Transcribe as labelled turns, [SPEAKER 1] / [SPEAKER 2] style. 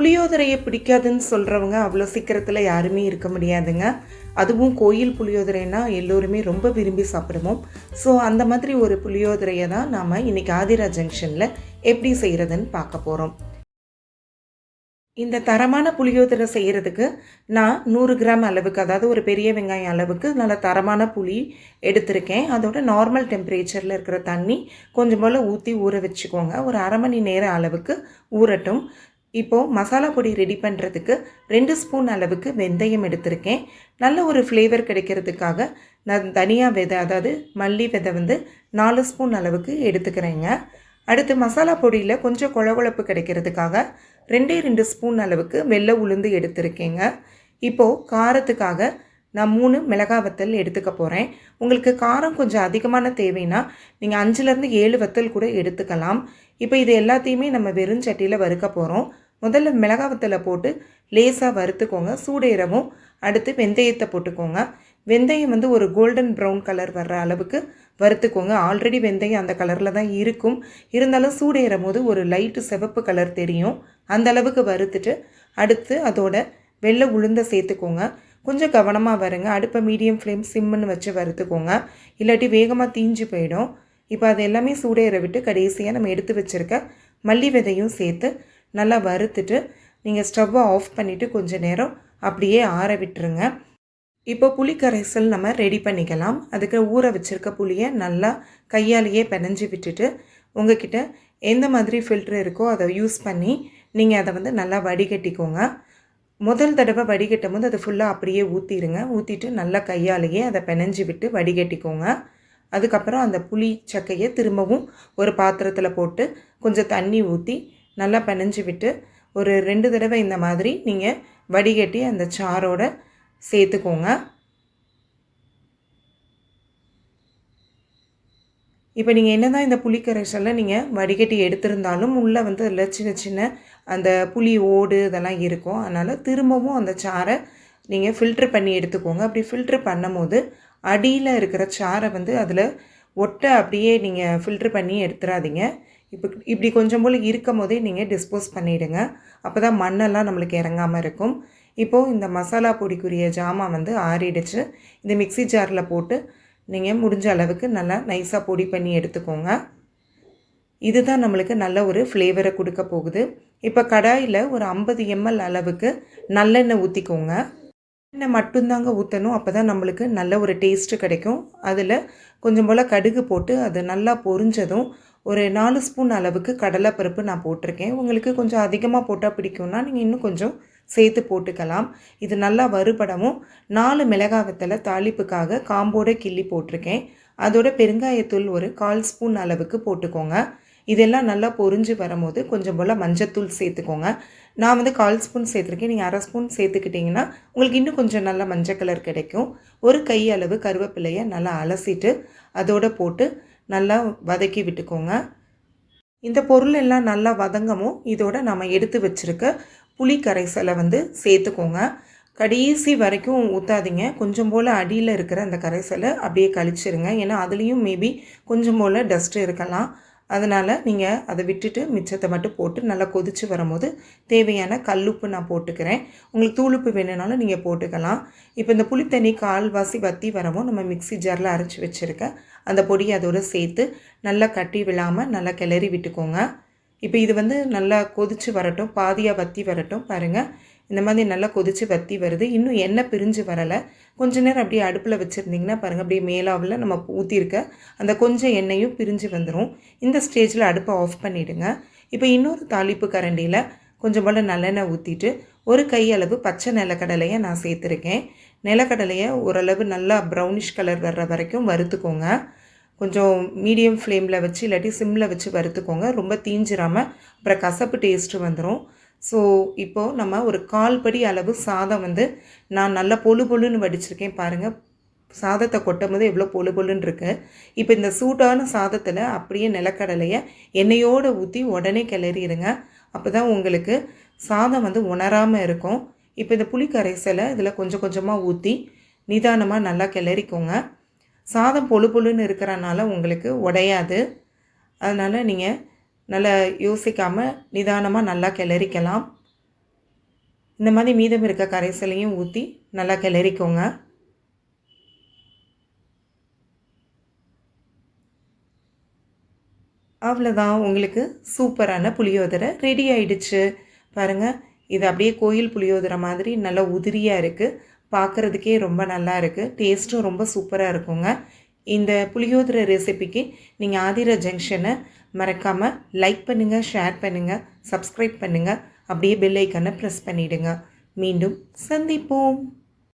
[SPEAKER 1] புளியோதரையை பிடிக்காதுன்னு சொல்கிறவங்க அவ்வளோ சீக்கிரத்தில் யாருமே இருக்க முடியாதுங்க. அதுவும் கோயில் புளியோதரைனா எல்லோருமே ரொம்ப விரும்பி சாப்பிடுவோம். ஸோ அந்த மாதிரி ஒரு புளியோதரையை தான் நாம் இன்றைக்கி ஆதிரா ஜங்ஷனில் எப்படி செய்கிறதுன்னு பார்க்க போகிறோம் இந்த தரமான புளியோதரை செய்கிறதுக்கு நான் நூறு கிராம் அளவுக்கு அதாவது ஒரு பெரிய வெங்காயம் அளவுக்கு நல்ல தரமான புளி எடுத்திருக்கேன். அதோட நார்மல் டெம்பரேச்சரில் இருக்கிற தண்ணி கொஞ்சம் போல் ஊற்றி ஊற வச்சுக்கோங்க. ஒரு அரை மணி நேரம் அளவுக்கு ஊறட்டும். இப்போது மசாலா பொடி ரெடி பண்ணுறதுக்கு ரெண்டு ஸ்பூன் அளவுக்கு வெந்தயம் எடுத்திருக்கேன். நல்ல ஒரு ஃப்ளேவர் கிடைக்கிறதுக்காக நான் தனியா விதை அதாவது மல்லி விதை வந்து நாலு ஸ்பூன் அளவுக்கு எடுத்துக்கிறேங்க. அடுத்து மசாலா பொடியில் கொஞ்சம் குழகுழப்பு கிடைக்கிறதுக்காக ரெண்டே ரெண்டு ஸ்பூன் அளவுக்கு வெள்ளை உளுந்து எடுத்திருக்கேங்க. இப்போது காரத்துக்காக நான் மூணு மிளகாய் வத்தல் எடுத்துக்க போகிறேன் உங்களுக்கு காரம் கொஞ்சம் அதிகமான தேவைன்னா நீங்கள் அஞ்சுலேருந்து ஏழு வத்தல் கூட எடுத்துக்கலாம். இப்போ இது எல்லாத்தையுமே நம்ம வெறும் சட்டியில் வறுக்க போகிறோம் முதல்ல மிளகாவத்தில் போட்டு லேசாக வறுத்துக்கோங்க. சூடேறவும் அடுத்து வெந்தயத்தை போட்டுக்கோங்க. வெந்தயம் வந்து ஒரு கோல்டன் ப்ரௌன் கலர் வர்ற அளவுக்கு வறுத்துக்கோங்க. ஆல்ரெடி வெந்தயம் அந்த கலரில் தான் இருக்கும். இருந்தாலும் சூடேறும் போது ஒரு லைட்டு சிவப்பு கலர் தெரியும். அந்த அளவுக்கு வறுத்துட்டு அடுத்து அதோட வெள்ளை உளுந்த சேர்த்துக்கோங்க. கொஞ்சம் கவனமாக வருங்க. அடுப்பை மீடியம் ஃப்ளேம் சிம்முன்னு வச்சு வறுத்துக்கோங்க. இல்லாட்டி வேகமாக தீஞ்சு போயிடும். இப்போ அது எல்லாமே சூடேற விட்டு கடைசியாக நம்ம எடுத்து வச்சுருக்க மல்லி விதையும் சேர்த்து நல்லா வறுத்துட்டு நீங்கள் ஸ்டவ்வை ஆஃப் பண்ணிவிட்டு கொஞ்சம் நேரம் அப்படியே ஆற விட்டுருங்க. இப்போ புளி கரைசல் நம்ம ரெடி பண்ணிக்கலாம். அதுக்கு ஊற வச்சுருக்க புளியை நல்லா கையாலேயே பிணைஞ்சு விட்டுட்டு உங்ககிட்ட எந்த மாதிரி ஃபில்ட்ரு இருக்கோ அதை யூஸ் பண்ணி நீங்கள் அதை வந்து நல்லா வடிகட்டிக்கோங்க. முதல் தடவை வடிகட்டும் போது அதை ஃபுல்லாக அப்படியே ஊற்றிடுங்க ஊற்றிட்டு நல்லா கையாலேயே அதை பிணைஞ்சு விட்டு வடிகட்டிக்கோங்க. அதுக்கப்புறம் அந்த புளி சக்கையை திரும்பவும் ஒரு பாத்திரத்தில் போட்டு கொஞ்சம் தண்ணி ஊற்றி நல்லா பிணைஞ்சு விட்டு ஒரு ரெண்டு தடவை இந்த மாதிரி நீங்கள் வடிகட்டி அந்த சாரோட சேர்த்துக்கோங்க. இப்போ நீங்கள் என்ன தான் இந்த புளிக்கரைசலை நீங்கள் வடிகட்டி எடுத்திருந்தாலும் உள்ளே வந்து அதில் சின்ன சின்ன அந்த புளி ஓடு இதெல்லாம் இருக்கும். அதனால் திரும்பவும் அந்த சாரை நீங்கள் ஃபில்ட்ரு பண்ணி எடுத்துக்கோங்க. அப்படி ஃபில்ட்ரு பண்ணும் போது அடியில் இருக்கிற சாரை வந்து அதில் ஒட்ட அப்படியே நீங்கள் ஃபில்ட்ரு பண்ணி எடுத்துடாதீங்க இப்போ இப்படி கொஞ்சம் போல் இருக்கும் போதே நீங்கள் டிஸ்போஸ் பண்ணிவிடுங்க அப்போ தான் மண்ணெல்லாம் நம்மளுக்கு இறங்காமல் இருக்கும். இப்போது இந்த மசாலா பொடிக்குரிய ஜாமான் வந்து ஆறிடுச்சு. இந்த மிக்சி ஜாரில் போட்டு நீங்கள் முடிஞ்ச அளவுக்கு நல்லா நைஸாக பொடி பண்ணி எடுத்துக்கோங்க. இதுதான் நம்மளுக்கு நல்ல ஒரு ஃப்ளேவரை கொடுக்க போகுது. இப்போ கடாயில் ஒரு ஐம்பது எம்எல் அளவுக்கு நல்லெண்ணெய் ஊற்றிக்கோங்க எண்ணெய் மட்டும்தாங்க ஊற்றணும் அப்போ தான் நம்மளுக்கு நல்ல ஒரு டேஸ்ட்டு கிடைக்கும். அதில் கொஞ்சம் போல் கடுகு போட்டு அது நல்லா பொரிஞ்சதும் ஒரு நாலு ஸ்பூன் அளவுக்கு கடலைப்பருப்பு நான் போட்டிருக்கேன். உங்களுக்கு கொஞ்சம் அதிகமாக போட்டால் பிடிக்கும்னா நீங்கள் இன்னும் கொஞ்சம் சேர்த்து போட்டுக்கலாம். இது நல்லா வறுபடவும். நாலு மிளகாய் வெத்தலை தாளிப்புக்காக காம்போட கிள்ளி போட்டிருக்கேன். அதோட பெருங்காயத்தூள் ஒரு கால் ஸ்பூன் அளவுக்கு போட்டுக்கோங்க. இதெல்லாம் நல்லா பொறிஞ்சு வரும்போது கொஞ்சம் போல் மஞ்சத்தூள் சேர்த்துக்கோங்க. நான் வந்து கால் ஸ்பூன் சேர்த்துருக்கேன். நீங்கள் அரை ஸ்பூன் சேர்த்துக்கிட்டிங்கன்னா உங்களுக்கு இன்னும் கொஞ்சம் நல்லா மஞ்சள் கலர் கிடைக்கும். ஒரு கை அளவு கருவேப்பிலையை நல்லா அலசிட்டு அதோடு போட்டு நல்லா வதக்கி விட்டுக்கோங்க. இந்த பொருள் எல்லாம் நல்லா வதங்கமும் இதோட நம்ம எடுத்து வச்சுருக்க புளி கரைசலை வந்து சேர்த்துக்கோங்க. கடைசி வரைக்கும் ஊற்றாதீங்க கொஞ்சம் போல் அடியில் இருக்கிற அந்த கரைசலை அப்படியே கழிச்சிருங்க. ஏன்னா அதுலேயும் மேபி கொஞ்சம் போல் டஸ்ட்டு இருக்கலாம். அதனால் நீங்கள் அதை விட்டுட்டு மிச்சத்தை மட்டும் போட்டு நல்லா கொதித்து வரும்போது தேவையான கல்லுப்பு நான் போட்டுக்கிறேன். உங்களுக்கு தூளுப்பு வேணுனாலும் நீங்கள் போட்டுக்கலாம். இப்போ இந்த புளித்தண்ணி கால்வாசி வத்தி வரவும் நம்ம மிக்ஸி ஜாரில் அரைச்சி வச்சுருக்க அந்த பொடியை அதோடு சேர்த்து நல்லா கட்டி விழாமல் நல்லா கிளறி விட்டுக்கோங்க. இப்போ இது வந்து நல்லா கொதித்து வரட்டும் பாதியாக வத்தி வரட்டும் பாருங்கள் இந்த மாதிரி நல்லா கொதித்து வத்தி வருது. இன்னும் எண்ணெய் பிரிஞ்சு வரலை. கொஞ்ச நேரம் அப்படியே அடுப்பில் வச்சுருந்திங்கன்னா பாருங்கள் அப்படியே மேலாவில் நம்ம ஊற்றிருக்க அந்த கொஞ்சம் எண்ணெயும் பிரிஞ்சு வந்துடும் இந்த ஸ்டேஜில் அடுப்பை ஆஃப் பண்ணிவிடுங்க இப்போ இன்னொரு தாளிப்பு கரண்டியில் கொஞ்சம் போல் நல்லெண்ணெய் ஊற்றிட்டு ஒரு கை அளவு பச்சை நிலக்கடலையை நான் சேர்த்துருக்கேன். நிலக்கடலையை ஓரளவு நல்லா ப்ரௌனிஷ் கலர் வர்ற வரைக்கும் வறுத்துக்கோங்க. கொஞ்சம் மீடியம் ஃப்ளேமில் வச்சு இல்லாட்டி சிம்மில் வச்சு வறுத்துக்கோங்க. ரொம்ப தீஞ்சிராமல் அப்புறம் கசப்பு டேஸ்ட்டு வந்துடும் ஸோ இப்போது நம்ம ஒரு கால் படி அளவு சாதம் வந்து நான் நல்லா பொழு பொழுன்னு வடிச்சிருக்கேன் பாருங்கள் சாதத்தை கொட்டும் போது எவ்வளோ பொழு பொழுன்னு இருக்குது இப்போ இந்த சூடான சாதத்தில் அப்படியே நிலக்கடலையை எண்ணெயோடு ஊற்றி உடனே கிளறிடுங்க. அப்போ தான் உங்களுக்கு சாதம் வந்து உணராமல் இருக்கும். இப்போ இந்த புளி கரைசலை இதில் கொஞ்சம் கொஞ்சமாக ஊற்றி நிதானமாக நல்லா கிளறிக்கோங்க. சாதம் பொழு பொழுன்னு இருக்கிறனால உங்களுக்கு உடையாது. அதனால் நீங்கள் நல்லா யோசிக்காமல் நிதானமாக நல்லா கிளறிக்கலாம். இந்த மாதிரி மீதம் இருக்க கரைசலையும் ஊற்றி நல்லா கிளறிக்கோங்க. அவ்வளோதான் உங்களுக்கு சூப்பரான புளியோதரை ரெடி ஆயிடுச்சு. பாருங்கள் இது அப்படியே கோயில் புளியோதரை மாதிரி நல்லா உதிரியாக இருக்குது பார்க்குறதுக்கே ரொம்ப நல்லா இருக்குது டேஸ்ட்டும் ரொம்ப சூப்பராக இருக்குங்க. இந்த புளியோதரை ரெசிபிக்கு நீங்கள் ஆதிர ஜங்ஷனை மறக்காமல் லைக் பண்ணுங்கள் ஷேர் பண்ணுங்கள் சப்ஸ்கிரைப் பண்ணுங்கள் அப்படியே பெல் ஐக்கனை ப்ரெஸ் பண்ணிவிடுங்க மீண்டும் சந்திப்போம்.